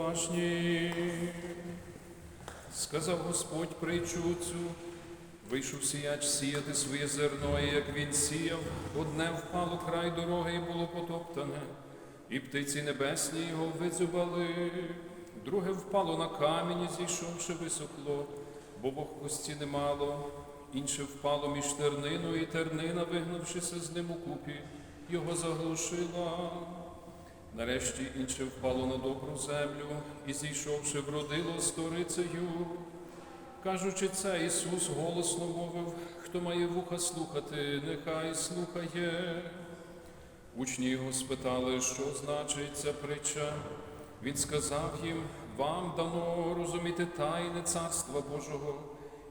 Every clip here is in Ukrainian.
уважні. Сказав Господь притчу цю, вийшов сіяч сіяти своє зерно, і як він сіяв, одне впало край дороги і було потоптане, і птиці небесні його визубали, друге впало на камінь, зійшовши висохло, бо вогкості немало, інше впало між тернину, і тернина, вигнавшися з ним у купі, його заглушила. Нарешті інше впало на добру землю і, зійшовши, вродило сторицею. Кажучи це, Ісус голосно мовив, хто має вуха слухати, нехай слухає. Учні його спитали, що значить ця притча. Він сказав їм, вам дано розуміти тайне Царства Божого,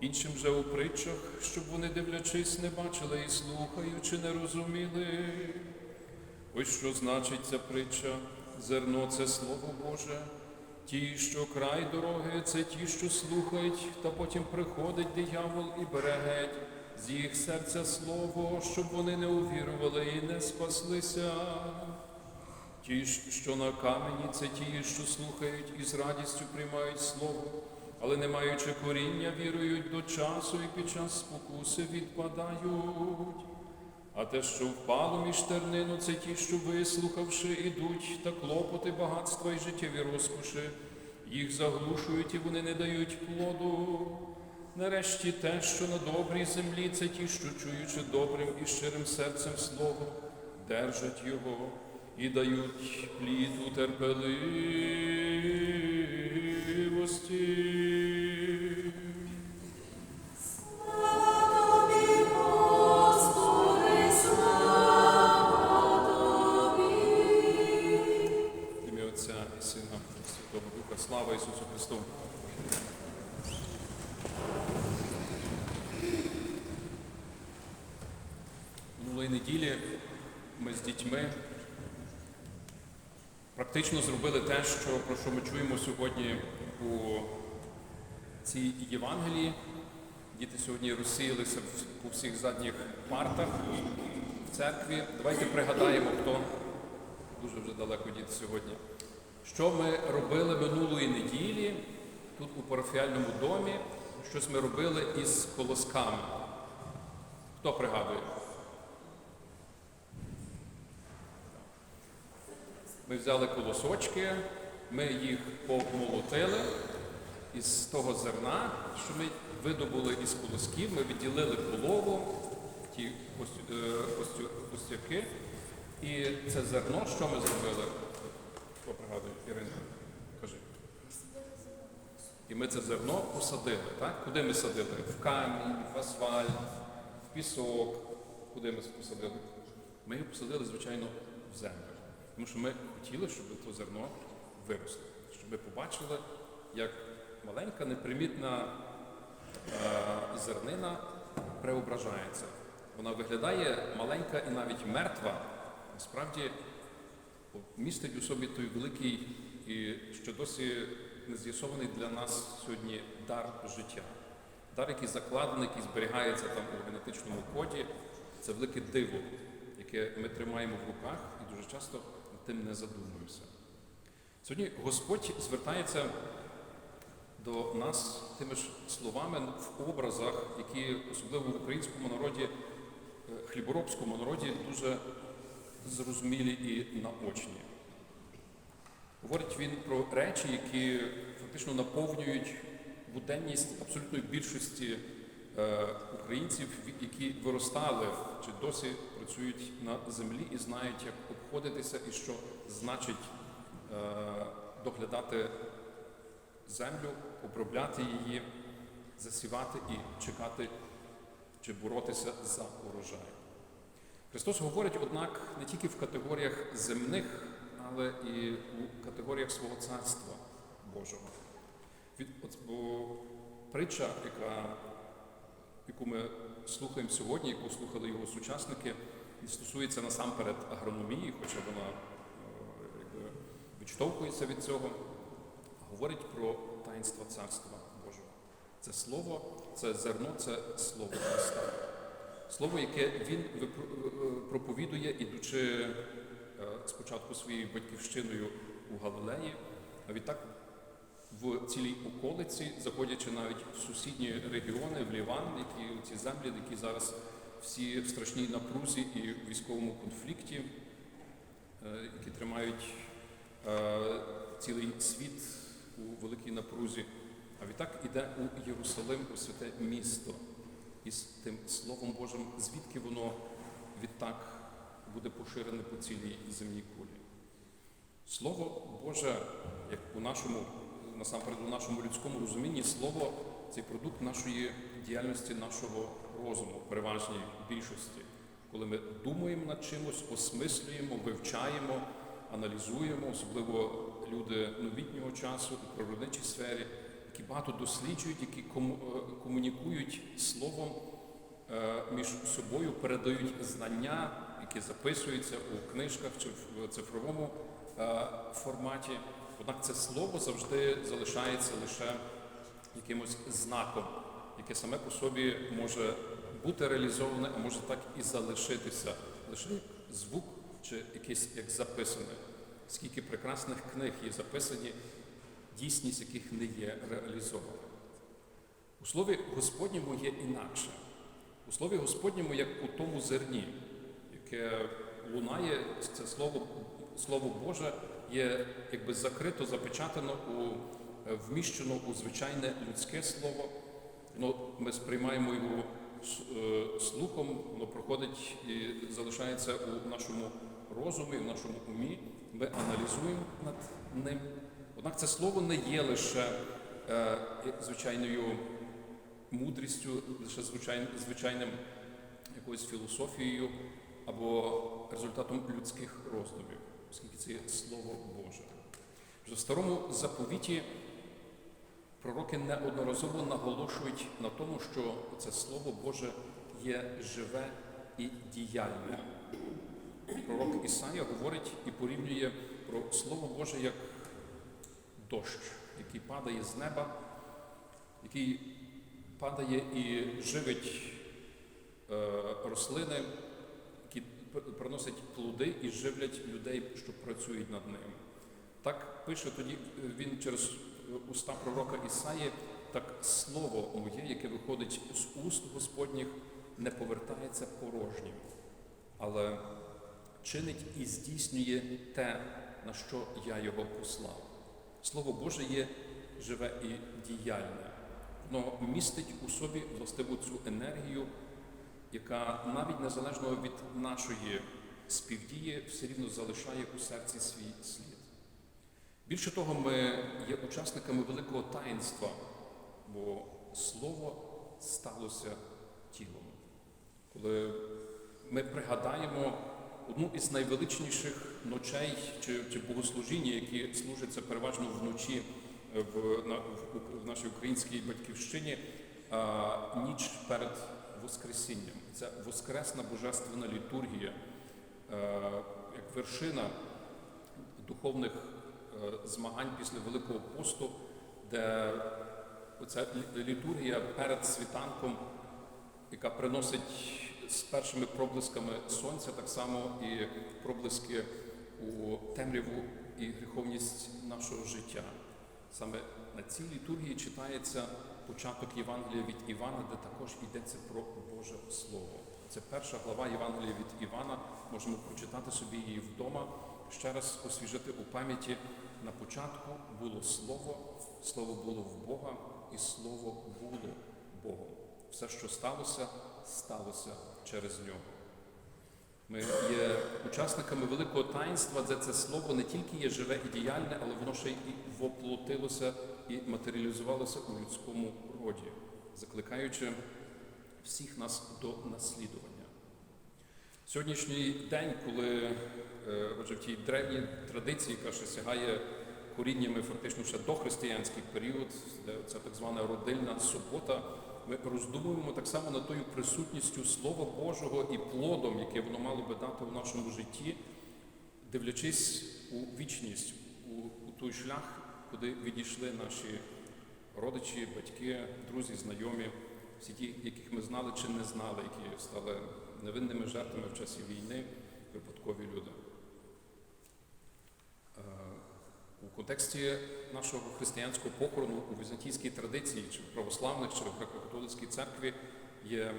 іншим же у притчах, щоб вони, дивлячись, не бачили і слухаючи, не розуміли. Ось що значить ця притча. Зерно це Слово Боже. Ті, що край дороги, це ті, що слухають, та потім приходить диявол і бере геть з їх серця слово, щоб вони не увірували і не спаслися. Ті, що на камені, це ті, що слухають і з радістю приймають слово, але не маючи коріння, вірують до часу і під час спокуси відпадають. А те, що впало між тернину, це ті, що вислухавши, ідуть, та клопоти, багатства і життєві розкоші, їх заглушують і вони не дають плоду. Нарешті те, що на добрій землі, це ті, що чуючи добрим і щирим серцем слово, держать його і дають плід у терпеливості. Слава Ісусу Христу! Минулої неділі ми з дітьми практично зробили те, що, про що ми чуємо сьогодні у цій Євангелії. Діти сьогодні розсіялися по всіх задніх партах в церкві. Давайте пригадаємо, хто дуже вже далеко діти сьогодні. Що ми робили минулої неділі тут у парафіальному домі? Щось ми робили із колосками. Хто пригадує? Ми взяли колосочки, ми їх помолотили із того зерна, що ми видобули із колосків, ми відділили полову, ті ось- е. І це зерно, що ми зробили? Хто пригадує, Ірина? Кажи. І ми це зерно посадили. Так? Куди ми садили? В камінь, в асфальт, в пісок. Куди ми посадили? Ми його посадили, звичайно, в землю. Тому що ми хотіли, щоб це зерно виросло, щоб ми побачили, як маленька, непримітна е, зернина преображається. Вона виглядає маленька і навіть мертва, насправді містить у собі той великий і що досі не з'ясований для нас сьогодні дар життя. Дар, який закладений, який зберігається там у генетичному коді, це велике диво, яке ми тримаємо в руках і дуже часто над тим не задумуємося. Сьогодні Господь звертається до нас тими ж словами в образах, які особливо в українському народі, е, хліборобському народі дуже зрозумілі і наочні. Говорить він про речі, які фактично наповнюють буденність абсолютної більшості е, українців, які виростали чи досі працюють на землі і знають, як обходитися і що значить е, доглядати землю, обробляти її, засівати і чекати чи боротися за урожай. Христос говорить, однак, не тільки в категоріях земних, але і у категоріях свого царства Божого. Від, от, бо притча, яка, яку ми слухаємо сьогодні, яку слухали його сучасники, стосується насамперед агрономії, хоча вона е, якби, відштовхується від цього, говорить про таїнство царства Божого. Це слово, це зерно, це слово Христа. Слово, яке він е, проповідує, ідучи е, спочатку своєю батьківщиною у Галилеї, А відтак в цілій околиці, заходячи навіть в сусідні регіони, в Ліван, які ці землі, які зараз всі в страшній напрузі і в військовому конфлікті, е, які тримають е, цілий світ у великій напрузі. А відтак іде у Єрусалим, у святе місто, із тим Словом Божим, звідки воно відтак буде поширене по цілій земній кулі. Слово Боже, як у нашому, насамперед у нашому людському розумінні, слово це продукт нашої діяльності, нашого розуму, переважній більшості. Коли ми думаємо над чимось, осмислюємо, вивчаємо, аналізуємо, особливо люди новітнього часу у природничій сфері, які багато досліджують, які кому- е, комунікують словом е, між собою, передають знання, які записуються у книжках чи в цифровому е, форматі. Однак це слово завжди залишається лише якимось знаком, яке саме по собі може бути реалізоване, а може так і залишитися, лише як звук чи якийсь як записане. Скільки прекрасних книг є записані, дійсність яких не є реалізована. У слові Господньому є інакше. У слові Господньому, як у тому зерні, яке лунає, це слово, слово Боже є якби закрито, запечатано, у, вміщено у звичайне людське слово. Воно, ми сприймаємо його е, слухом, воно проходить і залишається у нашому розумі, в нашому умі. Ми аналізуємо над ним. Однак це слово не є лише е, звичайною мудрістю, лише звичайним, звичайним якоюсь філософією або результатом людських роздумів, оскільки це є Слово Боже. Вже в старому заповіті пророки неодноразово наголошують на тому, що це Слово Боже є живе і діяльне. Пророк Ісая говорить і порівнює про Слово Боже як дощ, який падає з неба, який падає і живить е, рослини, які приносять плоди і живлять людей, що працюють над ним. Так пише тоді він через уста пророка Ісаї, так слово моє, яке виходить з уст Господніх, не повертається порожнім, але чинить і здійснює те, на що я його послав. Слово Боже є живе і діяльне. Воно містить у собі властиву цю енергію, яка навіть незалежно від нашої співдії все рівно залишає у серці свій слід. Більше того, ми є учасниками великого таїнства, бо Слово сталося тілом. Коли ми пригадаємо одну із найвеличніших ночей чи, чи богослужіння, які служаться переважно вночі в, на, в, в нашій українській батьківщині, а, ніч перед Воскресінням. Це Воскресна Божественна літургія, е, як вершина духовних е, змагань після Великого посту, де оця літургія перед світанком, яка приносить з першими проблисками сонця, так само і проблиски у темряву і гріховність нашого життя. Саме на цій літургії читається початок Євангелія від Івана, де також йдеться про Боже Слово. Це перша глава Євангелія від Івана. Можемо прочитати собі її вдома, ще раз освіжити у пам'яті. На початку було Слово, Слово було в Бога, і Слово було Богом. Все, що сталося, сталося через нього. Ми є учасниками великого таїнства, де це слово не тільки є живе і діяльне, але воно ще й воплотилося і матеріалізувалося у людському роді, закликаючи всіх нас до наслідування. Сьогоднішній день, коли е, отже, в тій древній традиції, яка ще сягає коріннями фактично ще дохристиянський період, це так звана родильна субота, ми роздумуємо так само над тою присутністю Слова Божого і плодом, яке воно мало би дати в нашому житті, дивлячись у вічність, у, у той шлях, куди відійшли наші родичі, батьки, друзі, знайомі, всі ті, яких ми знали чи не знали, які стали невинними жертвами в часі війни, випадкові люди. У контексті нашого християнського похорону у візантійській традиції, чи в православних, чи в греко-католицькій церкві є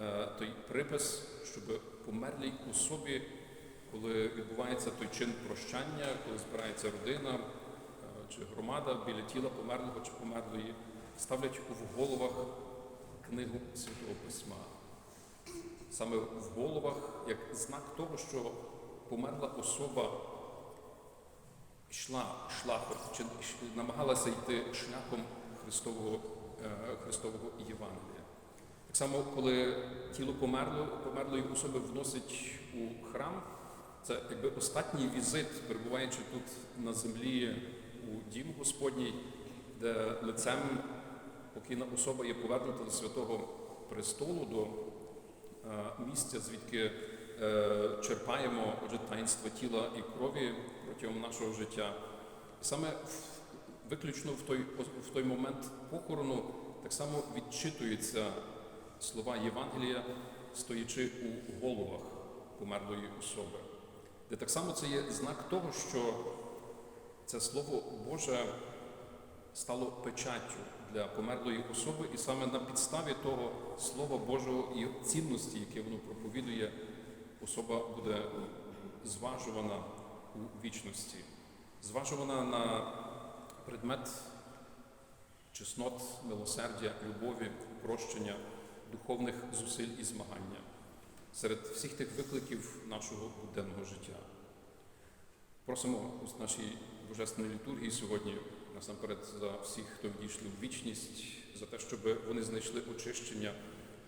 е, той припис, щоб померлій особі, коли відбувається той чин прощання, коли збирається родина е, чи громада біля тіла померлого чи померлої, ставлять в головах книгу Святого Письма. Саме в головах, як знак того, що померла особа йшла шляхом, чи намагалася йти шляхом Христового, е, Христового Євангелія. Так само, коли тіло померло, померлої особи вносять у храм, це якби останній візит, перебуваючи тут на землі у дім Господній, де лицем покійна особа є повернута до святого престолу, до е, місця, звідки е, черпаємо отже, таїнство тіла і крові протягом нашого життя. І саме виключно в той, в той момент похорону так само відчитуються слова Євангелія, стоячи у головах померлої особи, де так само це є знак того, що це Слово Боже стало печаттю для померлої особи, і саме на підставі того Слова Божого і цінності, яке воно проповідує, особа буде зважувана у вічності, зважувана на предмет чеснот, милосердя, любові, прощення, духовних зусиль і змагання серед всіх тих викликів нашого буденного життя. Просимо у нашій божественній літургії сьогодні насамперед за всіх, хто відійшли в вічність, за те, щоб вони знайшли очищення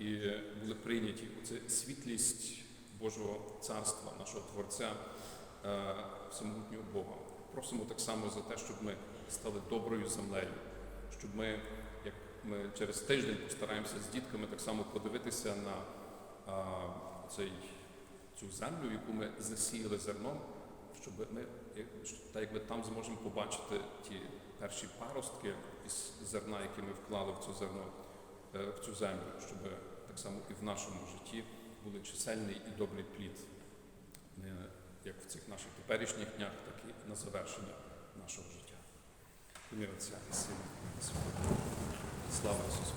і були прийняті у це світлість Божого царства, нашого Творця, всемогутнього Бога. Просимо так само за те, щоб ми стали доброю землею, щоб ми, як ми через тиждень постараємося з дітками так само подивитися на а, цей, цю землю, яку ми засіяли зерном, щоб ми, як- так якби там зможемо побачити ті перші паростки із зерна, які ми вклали в цю зерно, е, в цю землю, щоб так само і в нашому житті були чисельний і добрий плід, не як в цих наших теперішніх днях, так і на завершення нашого життя. Ім'я Отця і Сина. Слава Ісусу!